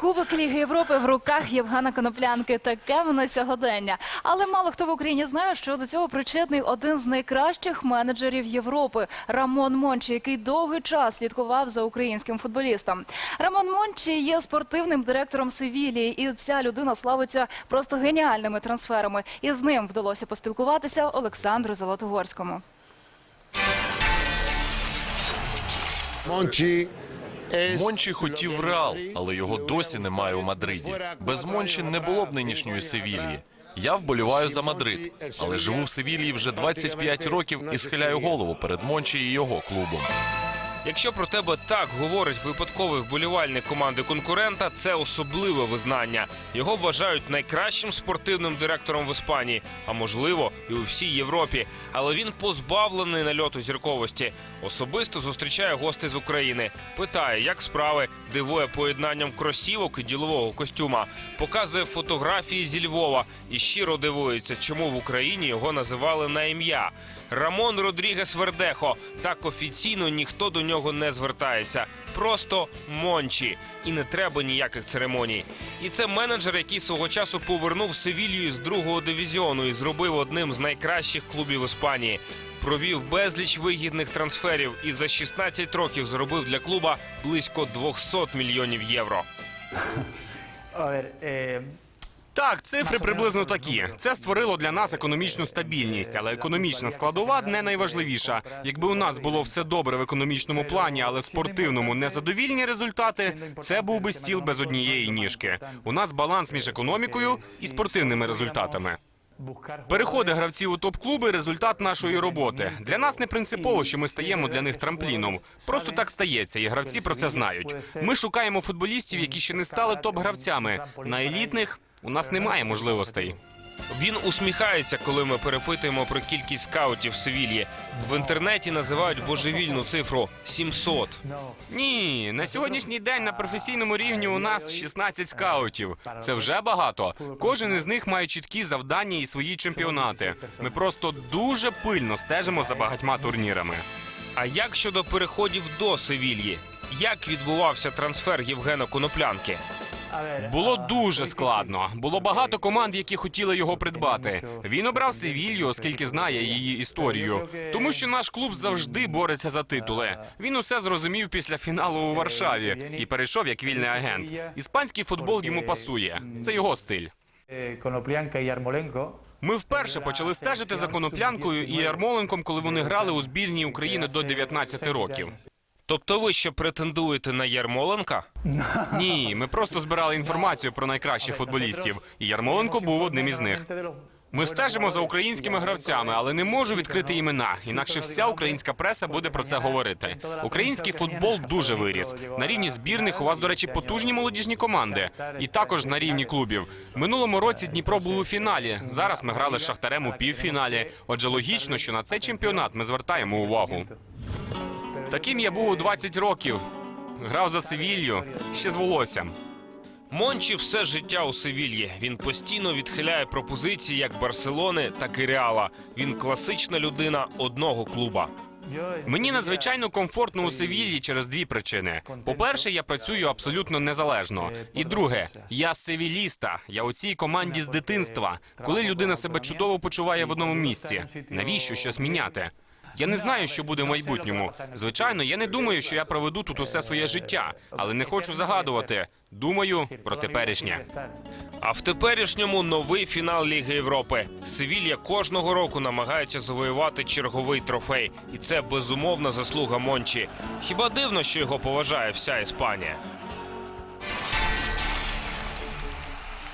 Кубок Ліги Європи в руках Євгена Коноплянки. Таке воно сьогодення. Але мало хто в Україні знає, що до цього причетний один з найкращих менеджерів Європи Рамон Мончі, який довгий час слідкував за українським футболістом. Рамон Мончі є спортивним директором Севілії, і ця людина славиться просто геніальними трансферами. І з ним вдалося поспілкуватися Олександру Золотогорському. Мончі Мончі хотів Реал, але його досі немає у Мадриді. Без Мончі не було б нинішньої Севілії. Я вболіваю за Мадрид, але живу в Севілії вже 25 років і схиляю голову перед Мончі і його клубом. Якщо про тебе так говорить випадковий вболівальник команди конкурента, це особливе визнання. Його вважають найкращим спортивним директором в Іспанії, а можливо, і у всій Європі. Але він позбавлений нальоту зірковості. Особисто зустрічає гостей з України, питає, як справи, дивує поєднанням кросівок і ділового костюма, показує фотографії зі Львова і щиро дивується, чому в Україні його називали на ім'я. Рамон Родрігес Вердехо. Так офіційно ніхто до нього не звертається. Просто Мончі. І не треба ніяких церемоній. І це менеджер, який свого часу повернув Севілію з другого дивізіону і зробив одним з найкращих клубів Іспанії. Провів безліч вигідних трансферів і за 16 років зробив для клуба близько 200 мільйонів євро. Так, цифри приблизно такі. Це створило для нас економічну стабільність, але економічна складова не найважливіша. Якби у нас було все добре в економічному плані, але спортивному незадовільні результати, це був би стіл без однієї ніжки. У нас баланс між економікою і спортивними результатами. Переходи гравців у топ-клуби результат нашої роботи. Для нас не принципово, що ми стаємо для них трампліном. Просто так стається, і гравці про це знають. Ми шукаємо футболістів, які ще не стали топ-гравцями. На елітних у нас немає можливостей. Він усміхається, коли ми перепитуємо про кількість скаутів в Севільї. В інтернеті називають божевільну цифру 700. Ні, на сьогоднішній день на професійному рівні у нас 16 скаутів. Це вже багато. Кожен із них має чіткі завдання і свої чемпіонати. Ми просто дуже пильно стежимо за багатьма турнірами. А як щодо переходів до Севільї? Як відбувався трансфер Євгена Коноплянки? Було дуже складно. Було багато команд, які хотіли його придбати. Він обрав Севілью, оскільки знає її історію. Тому що наш клуб завжди бореться за титули. Він усе зрозумів після фіналу у Варшаві і перейшов як вільний агент. Іспанський футбол йому пасує. Це його стиль. Ми вперше почали стежити за коноплянкою і Ярмоленком, коли вони грали у збірній України до 19 років. Тобто ви ще претендуєте на Ярмоленка? Ні, ми просто збирали інформацію про найкращих футболістів, і Ярмоленко був одним із них. Ми стежимо за українськими гравцями, але не можу відкрити імена. Інакше вся українська преса буде про це говорити. Український футбол дуже виріс. На рівні збірних у вас, до речі, потужні молодіжні команди, і також на рівні клубів. Минулому році Дніпро був у фіналі. Зараз ми грали з Шахтарем у півфіналі. Отже, логічно, що на цей чемпіонат ми звертаємо увагу. Таким я був у 20 років. Грав за Севілью ще з волоссям. Мончі все життя у Севільї. Він постійно відхиляє пропозиції як Барселони, так і Реала. Він класична людина одного клуба. Мені надзвичайно комфортно у Севілії через дві причини. По-перше, я працюю абсолютно незалежно. І друге, я севіліста. Я у цій команді з дитинства. Коли людина себе чудово почуває в одному місці, навіщо щось міняти? Я не знаю, що буде в майбутньому. Звичайно, я не думаю, що я проведу тут усе своє життя, але не хочу загадувати. Думаю про теперішнє. А в теперішньому новий фінал Ліги Європи. Севілья кожного року намагається завоювати черговий трофей, і це безумовна заслуга Мончі. Хіба дивно, що його поважає вся Іспанія?